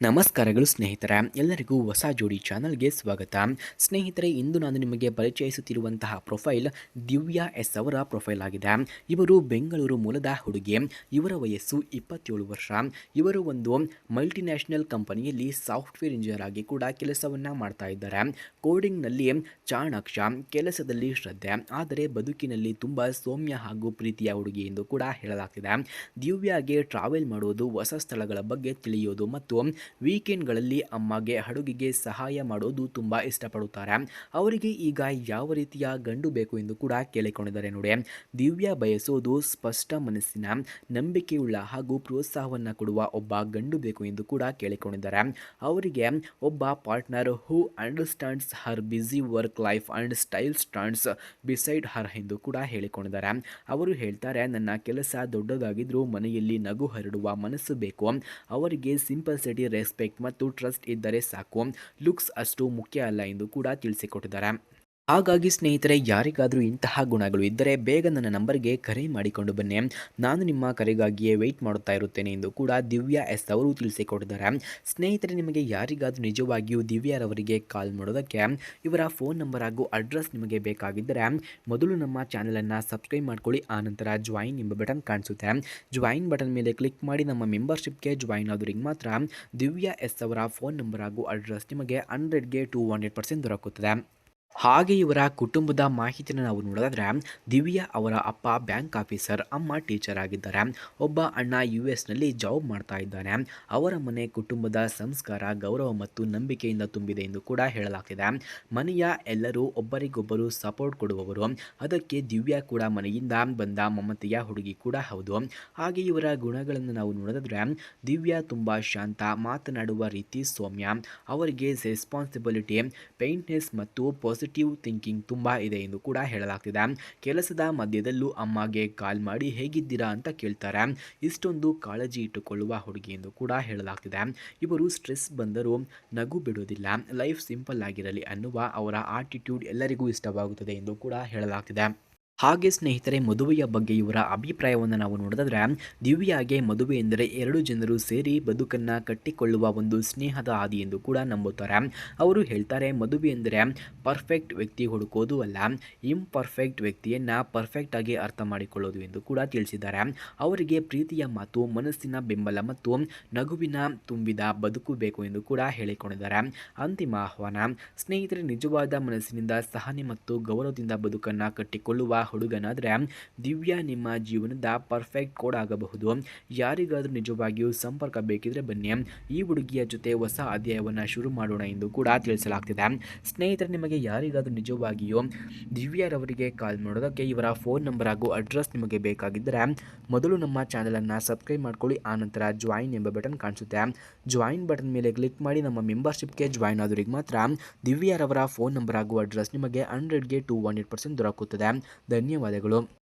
ನಮಸ್ಕಾರಗಳು ಸ್ನೇಹಿತರೆ, ಎಲ್ಲರಿಗೂ ಹೊಸ ಜೋಡಿ ಚಾನಲ್ಗೆ ಸ್ವಾಗತ. ಸ್ನೇಹಿತರೆ, ಇಂದು ನಾನು ನಿಮಗೆ ಪರಿಚಯಿಸುತ್ತಿರುವಂತಹ ಪ್ರೊಫೈಲ್ ದಿವ್ಯಾ ಎಸ್ ಅವರ ಪ್ರೊಫೈಲ್ ಆಗಿದೆ. ಇವರು ಬೆಂಗಳೂರು ಮೂಲದ ಹುಡುಗಿ. ಇವರ ವಯಸ್ಸು ಇಪ್ಪತ್ತೇಳು ವರ್ಷ. ಇವರು ಒಂದು ಮಲ್ಟಿನ್ಯಾಷನಲ್ ಕಂಪನಿಯಲ್ಲಿ ಸಾಫ್ಟ್ವೇರ್ ಇಂಜಿನಿಯರ್ ಆಗಿ ಕೂಡ ಕೆಲಸವನ್ನು ಮಾಡ್ತಾ ಇದ್ದಾರೆ. ಕೋಡಿಂಗ್ನಲ್ಲಿ ಚಾಣಾಕ್ಷ, ಕೆಲಸದಲ್ಲಿ ಶ್ರದ್ಧೆ, ಆದರೆ ಬದುಕಿನಲ್ಲಿ ತುಂಬ ಸೌಮ್ಯ ಹಾಗೂ ಪ್ರೀತಿಯ ಹುಡುಗಿ ಎಂದು ಕೂಡ ಹೇಳಲಾಗ್ತಿದೆ. ದಿವ್ಯಾಗೆ ಟ್ರಾವೆಲ್ ಮಾಡೋದು ಹೊಸ ಸ್ಥಳಗಳ ಬಗ್ಗೆ ತಿಳಿಯೋದು ಮತ್ತು ವೀಕೆಂಡ್ಗಳಲ್ಲಿ ಅಮ್ಮಗೆ ಅಡುಗೆಗೆ ಸಹಾಯ ಮಾಡೋದು ತುಂಬ ಇಷ್ಟಪಡುತ್ತಾರೆ. ಅವರಿಗೆ ಈಗ ಯಾವ ರೀತಿಯ ಗಂಡು ಬೇಕು ಎಂದು ಕೂಡ ಕೇಳಿಕೊಂಡಿದ್ದಾರೆ ನೋಡಿ. ದಿವ್ಯಾ ಬಯಸೋದು ಸ್ಪಷ್ಟ ಮನಸ್ಸಿನ ನಂಬಿಕೆಯುಳ್ಳ ಹಾಗೂ ಪ್ರೋತ್ಸಾಹವನ್ನು ಕೊಡುವ ಒಬ್ಬ ಗಂಡು ಬೇಕು ಎಂದು ಕೂಡ ಕೇಳಿಕೊಂಡಿದ್ದಾರೆ. ಅವರಿಗೆ ಒಬ್ಬ partner who understands her busy work life and style stands beside her ಎಂದು ಕೂಡ ಹೇಳಿಕೊಂಡಿದ್ದಾರೆ. ಅವರು ಹೇಳ್ತಾರೆ, ನನ್ನ ಕೆಲಸ ದೊಡ್ಡದಾಗಿದ್ದರೂ ಮನೆಯಲ್ಲಿ ನಗು ಹರಡುವ ಮನಸ್ಸು ಬೇಕು. ಅವರಿಗೆ ಸಿಂಪಲ್ಸಿಟಿ ರೆಸ್ಪೆಕ್ಟ್ ಮತ್ತು ಟ್ರಸ್ಟ್ ಇದ್ದರೆ ಸಾಕು. ಲುಕ್ಸ್ ಅಷ್ಟು ಮುಖ್ಯ ಅಲ್ಲ ಎಂದು ಕೂಡ ತಿಳಿಸಿಕೊಟ್ಟಿದ್ದಾರೆ. ಹಾಗಾಗಿ ಸ್ನೇಹಿತರೆ, ಯಾರಿಗಾದರೂ ಇಂತಹ ಗುಣಗಳು ಇದ್ದರೆ ಬೇಗ ನನ್ನ ನಂಬರ್ಗೆ ಕರೆ ಮಾಡಿಕೊಂಡು ಬನ್ನಿ. ನಾನು ನಿಮ್ಮ ಕರೆಗಾಗಿಯೇ ವೆಯ್ಟ್ ಮಾಡುತ್ತಾ ಇರುತ್ತೇನೆ ಎಂದು ಕೂಡ ದಿವ್ಯಾ ಎಸ್ ಅವರು ತಿಳಿಸಿಕೊಟ್ಟಿದ್ದಾರೆ. ಸ್ನೇಹಿತರೆ, ನಿಮಗೆ ಯಾರಿಗಾದರೂ ನಿಜವಾಗಿಯೂ ದಿವ್ಯಾರವರಿಗೆ ಕಾಲ್ ಮಾಡೋದಕ್ಕೆ ಇವರ ಫೋನ್ ನಂಬರ್ ಹಾಗೂ ಅಡ್ರೆಸ್ ನಿಮಗೆ ಬೇಕಾಗಿದ್ದರೆ ಮೊದಲು ನಮ್ಮ ಚಾನಲನ್ನು ಸಬ್ಸ್ಕ್ರೈಬ್ ಮಾಡ್ಕೊಳ್ಳಿ ಆನಂತರ ಜಾಯಿನ್ ಎಂಬ ಬಟನ್ ಕಾಣಿಸುತ್ತೆ. ಜಾಯಿನ್ ಬಟನ್ ಮೇಲೆ ಕ್ಲಿಕ್ ಮಾಡಿ ನಮ್ಮ ಮೆಂಬರ್ಶಿಪ್ಗೆ ಜಾಯಿನ್ ಆದವರಿಗೆ ಮಾತ್ರ ದಿವ್ಯಾ ಎಸ್ ಅವರ ಫೋನ್ ನಂಬರ್ ಹಾಗೂ ಅಡ್ರೆಸ್ ನಿಮಗೆ ಹಂಡ್ರೆಡ್ಗೆ ಟು ಹಂಡ್ರೆಡ್ ಪರ್ಸೆಂಟ್ ದೊರಕುತ್ತದೆ. ಹಾಗೆ ಇವರ ಕುಟುಂಬದ ಮಾಹಿತಿಯನ್ನು ನಾವು ನೋಡೋದಾದರೆ, ದಿವ್ಯಾ ಅವರ ಅಪ್ಪ ಬ್ಯಾಂಕ್ ಆಫೀಸರ್, ಅಮ್ಮ ಟೀಚರ್ ಆಗಿದ್ದಾರೆ. ಒಬ್ಬ ಅಣ್ಣ ಯು ಎಸ್ನಲ್ಲಿ ಜಾಬ್ ಮಾಡ್ತಾ ಇದ್ದಾನೆ. ಅವರ ಮನೆ ಕುಟುಂಬದ ಸಂಸ್ಕಾರ, ಗೌರವ ಮತ್ತು ನಂಬಿಕೆಯಿಂದ ತುಂಬಿದೆ ಎಂದು ಕೂಡ ಹೇಳಲಾಗ್ತಿದೆ. ಮನೆಯ ಎಲ್ಲರೂ ಒಬ್ಬರಿಗೊಬ್ಬರು ಸಪೋರ್ಟ್ ಕೊಡುವವರು. ಅದಕ್ಕೆ ದಿವ್ಯಾ ಕೂಡ ಮನೆಯಿಂದ ಬಂದ ಮಮತೆಯ ಹುಡುಗಿ ಕೂಡ ಹೌದು. ಹಾಗೆ ಇವರ ಗುಣಗಳನ್ನು ನಾವು ನೋಡೋದಾದರೆ, ದಿವ್ಯಾ ತುಂಬ ಶಾಂತ, ಮಾತನಾಡುವ ರೀತಿ ಸೌಮ್ಯ. ಅವರಿಗೆ ರೆಸ್ಪಾನ್ಸಿಬಿಲಿಟಿ ಪೇಂಟ್ನೆಸ್ ಮತ್ತು ಪಾಸಿಟಿವ್ ಥಿಂಕಿಂಗ್ ತುಂಬ ಇದೆ ಎಂದು ಕೂಡ ಹೇಳಲಾಗ್ತಿದೆ. ಕೆಲಸದ ಮಧ್ಯದಲ್ಲೂ ಅಮ್ಮಗೆ ಕಾಲ್ ಮಾಡಿ ಹೇಗಿದ್ದೀರಾ ಅಂತ ಕೇಳ್ತಾರೆ. ಇಷ್ಟೊಂದು ಕಾಳಜಿ ಇಟ್ಟುಕೊಳ್ಳುವ ಹುಡುಗಿ ಎಂದು ಕೂಡ ಹೇಳಲಾಗ್ತಿದೆ. ಇವರು ಸ್ಟ್ರೆಸ್ ಬಂದರೂ ನಗು ಬಿಡುವುದಿಲ್ಲ. ಲೈಫ್ ಸಿಂಪಲ್ ಆಗಿರಲಿ ಅನ್ನುವ ಅವರ ಆಟಿಟ್ಯೂಡ್ ಎಲ್ಲರಿಗೂ ಇಷ್ಟವಾಗುತ್ತದೆ ಎಂದು ಕೂಡ ಹೇಳಲಾಗ್ತಿದೆ. ಹಾಗೆ ಸ್ನೇಹಿತರೆ, ಮದುವೆಯ ಬಗ್ಗೆ ಇವರ ಅಭಿಪ್ರಾಯವನ್ನು ನಾವು ನೋಡಿದ್ರೆ, ದಿವ್ಯಾಗೆ ಮದುವೆ ಎಂದರೆ ಎರಡು ಜನರು ಸೇರಿ ಬದುಕನ್ನು ಕಟ್ಟಿಕೊಳ್ಳುವ ಒಂದು ಸ್ನೇಹದ ಹಾದಿ ಎಂದು ಕೂಡ ನಂಬುತ್ತಾರೆ. ಅವರು ಹೇಳ್ತಾರೆ, ಮದುವೆ ಎಂದರೆ ಪರ್ಫೆಕ್ಟ್ ವ್ಯಕ್ತಿ ಹುಡುಕೋದು ಅಲ್ಲ ಇಂಪರ್ಫೆಕ್ಟ್ ವ್ಯಕ್ತಿಯನ್ನು ಪರ್ಫೆಕ್ಟಾಗಿ ಅರ್ಥ ಮಾಡಿಕೊಳ್ಳೋದು ಎಂದು ಕೂಡ ತಿಳಿಸಿದ್ದಾರೆ. ಅವರಿಗೆ ಪ್ರೀತಿಯ ಮಾತು, ಮನಸ್ಸಿನ ಬೆಂಬಲ ಮತ್ತು ನಗುವಿನ ತುಂಬಿದ ಬದುಕು ಬೇಕು ಎಂದು ಕೂಡ ಹೇಳಿಕೊಂಡಿದ್ದಾರೆ. ಅಂತಿಮ ಆಹ್ವಾನ, ಸ್ನೇಹಿತರೆ, ನಿಜವಾದ ಮನಸ್ಸಿನಿಂದ ಸಹನೆ ಮತ್ತು ಗೌರವದಿಂದ ಬದುಕನ್ನು ಕಟ್ಟಿಕೊಳ್ಳುವ ಹುಡುಗನಾದರೆ ದಿವ್ಯಾ ನಿಮ್ಮ ಜೀವನದ ಪರ್ಫೆಕ್ಟ್ ಕೋಡ್ ಆಗಬಹುದು. ಯಾರಿಗಾದರೂ ನಿಜವಾಗಿಯೂ ಸಂಪರ್ಕ ಬೇಕಿದ್ರೆ ಬನ್ನಿ. ಈ ಹುಡುಗಿಯ ಜೊತೆ ಹೊಸ ಅಧ್ಯಾಯವನ್ನು ಶುರು ಮಾಡೋಣ ಎಂದು ಕೂಡ ತಿಳಿಸಲಾಗ್ತಿದೆ. ಸ್ನೇಹಿತರೆ, ನಿಮಗೆ ಯಾರಿಗಾದರೂ ನಿಜವಾಗಿಯೂ ದಿವ್ಯಾರವರಿಗೆ ಕಾಲ್ ಮಾಡೋದಕ್ಕೆ ಇವರ ಫೋನ್ ನಂಬರ್ ಹಾಗೂ ಅಡ್ರೆಸ್ ನಿಮಗೆ ಬೇಕಾಗಿದ್ದರೆ ಮೊದಲು ನಮ್ಮ ಚಾನಲನ್ನು ಸಬ್ಸ್ಕ್ರೈಬ್ ಮಾಡ್ಕೊಳ್ಳಿ ಆನಂತರ ಜಾಯಿನ್ ಎಂಬ ಬಟನ್ ಕಾಣಿಸುತ್ತೆ. ಜಾಯಿನ್ ಬಟನ್ ಮೇಲೆ ಕ್ಲಿಕ್ ಮಾಡಿ ನಮ್ಮ ಮೆಂಬರ್ಶಿಪ್ಗೆ ಜಾಯಿನ್ ಆದವರಿಗೆ ಮಾತ್ರ ದಿವ್ಯಾರವರ ಫೋನ್ ನಂಬರ್ ಹಾಗೂ ಅಡ್ರೆಸ್ ನಿಮಗೆ ಹಂಡ್ರೆಡ್ಗೆ ಟು ಹಂಡ್ರೆಡ್ ಪರ್ಸೆಂಟ್ ದೊರಕುತ್ತದೆ. ಧನ್ಯವಾದಗಳು